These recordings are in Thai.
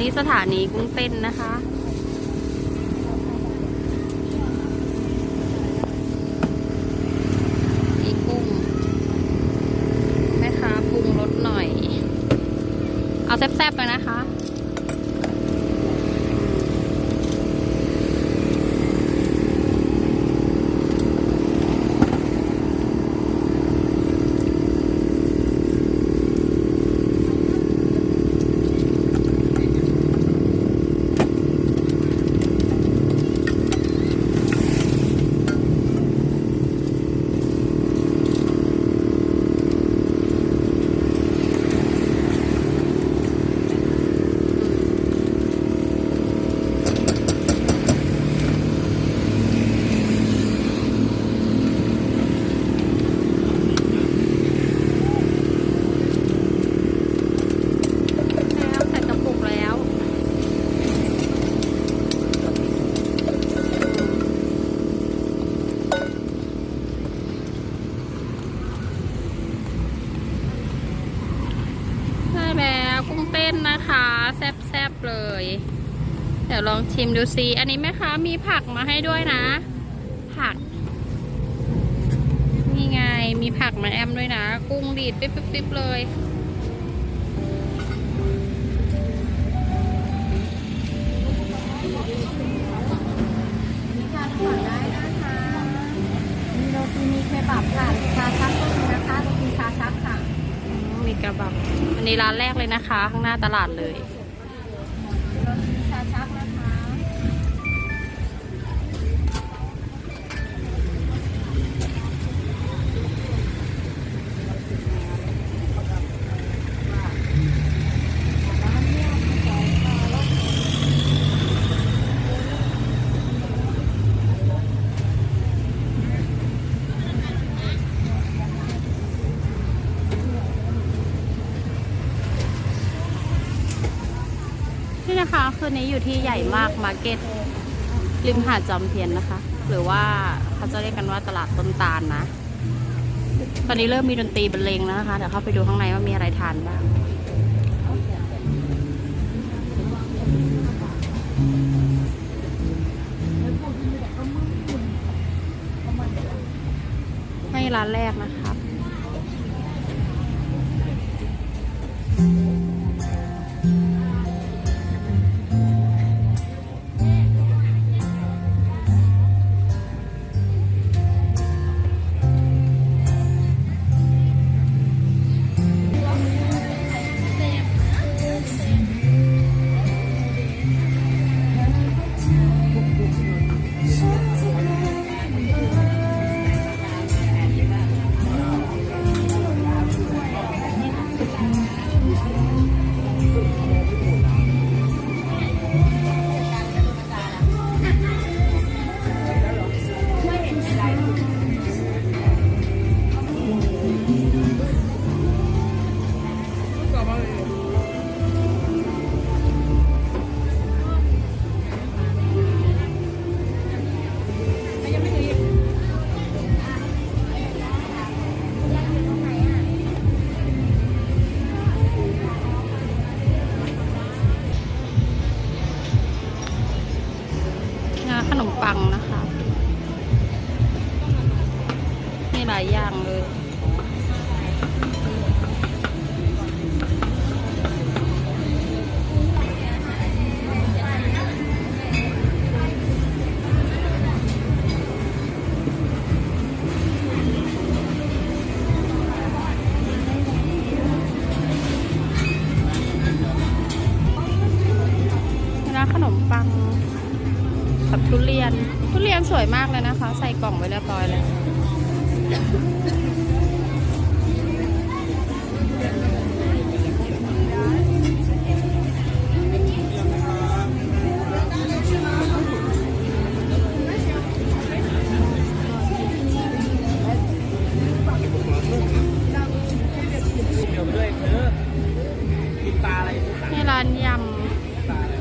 นี้สถานีกุ้งเต้นนะคะ อีกุ้ง แม่ค้าปรุงรสหน่อย เอาแซ่บๆเลยนะคะ แล้วใส่กระปุกแล้ว ใช่แล้วกุ้งเต้นนะคะ แซ่บๆเลย เดี๋ยวลองชิมดูซิอันนี้แม่ค้ามีผักมาให้ด้วยนะ ผักนี่ไงมีผักมาแอมด้วยนะ กุ้งดีดปิ๊บๆๆเลยมีทานก่อนได้นะคะมีโรตีมีเคบับค่ะ ชาชักก็มีนะคะโรตีชาชักค่ะ มี กระบังอันนี้ร้านแรกเลยนะคะ ข้างหน้าตลาดเลย นี่ะคะ คืนนี้อยู่ที่ใหญ่มากมาร์เก็ตริมหาดจอมเทียนนะคะ หรือว่าเขาจะเรียกกันว่าตลาดต้นตาลนะ ตอนนี้เริ่มมีดนตรีบรรเลงแล้วนะคะ เดี๋ยวเข้าไปดูข้างในว่ามีอะไรทานบ้างให้ร้านแรกนะครั ขนมปังนะคะ มีหลายอย่างเลย วยมากเลยนะคะ ใส่กล่องไว้เรียบร้อยเลยนี่ร้านยำ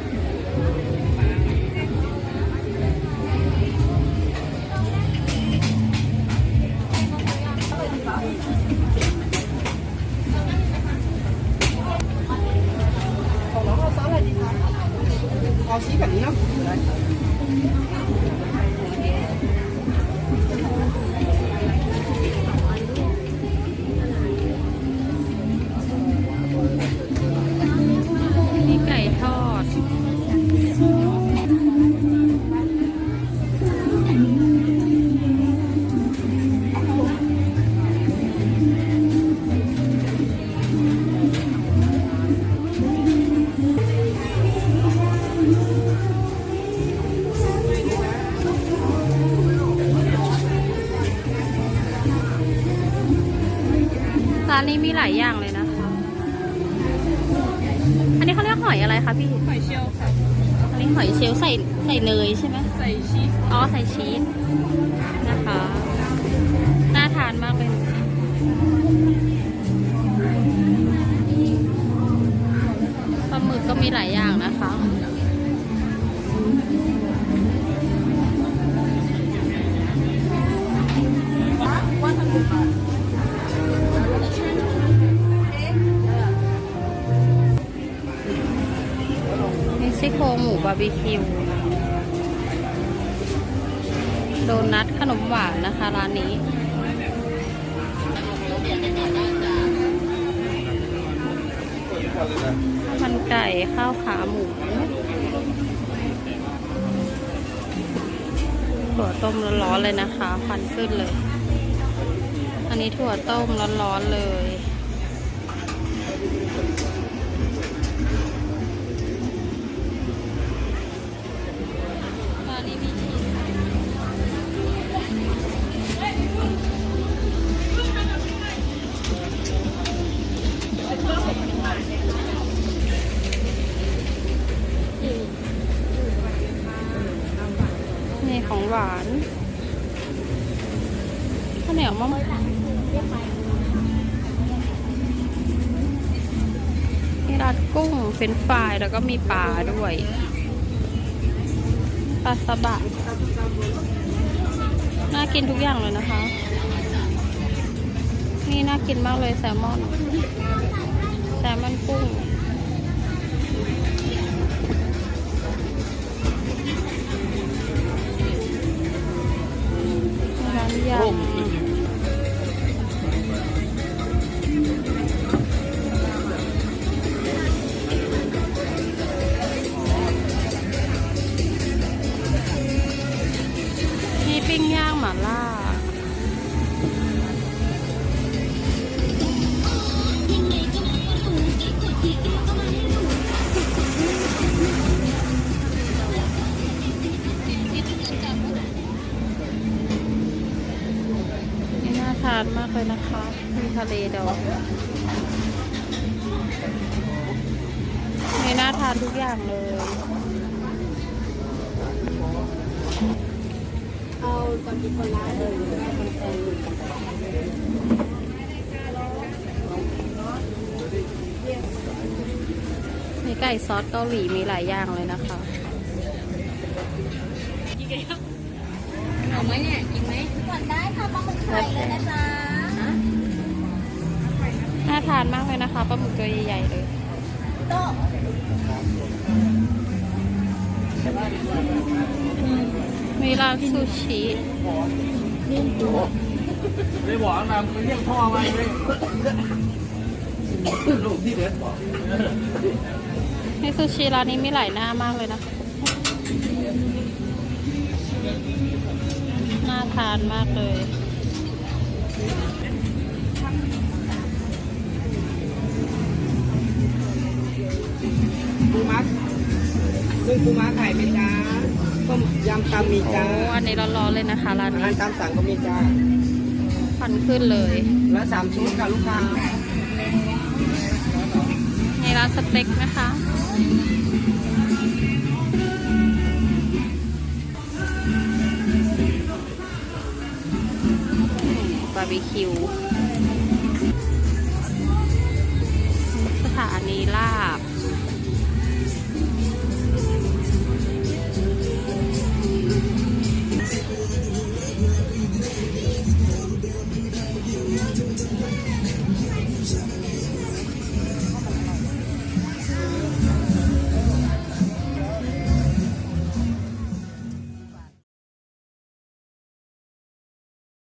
หลายอย่างเลยนะคะ อันนี้เขาเรียกหอยอะไรคะพี่ หอยเชลล์ค่ะ อันนี้หอยเชลล์ใส่ใส่เนยใช่ไหมใส่ชีส อ๋อใส่ชีสนะคะ น่าทานมากเลยปลาหมึกก็มีหลายอย่างนะคะนี่ ซี่โครงหมูบาร์บีคิว โดนัทขนมหวานนะคะร้านนี้ มันไก่ข้าวขาหมูถั่วต้มร้อนๆเลยนะคะควันขึ้นเลย อันนี้ถั่วต้มร้อนๆเลยานข้าวเหนียวมะม่วงนี่ราดกุ้งเป็นฟรายแล้วก็มีปลาด้วยปลาซาบะน่ากินทุกอย่างเลยนะคะ นี่น่ากินมากเลยแซลมอน แซลมอนกุ้ง ร้ ทะเลดองนี่น่าทานทุกอย่างเลย เอาตอนกินคนละเลยมีไก่ซอสเกาหลีมีหลายอย่างเลยนะคะาปลาหมึกตัวใหญ่ๆเลยมีร้านซูชิไม่บอกนะมันเรียกพ่อมาเลยลูกที่เด็ดบอกในซูชิร้านนี้มีหลายหน้ามากเลยนะ น่าทานมากเลย ปูม้าไข่ไหมจ้าต้มยำตำมีโอ้จ้าอันนี้ร้อนๆเลยนะคะร้านอานี้หารตามสั่งก็มีจ้าควันขึ้นเลยแล้วสามชุดค่ะลูกค้านี่ร้านสเต็กนะคะบาร์บีคิว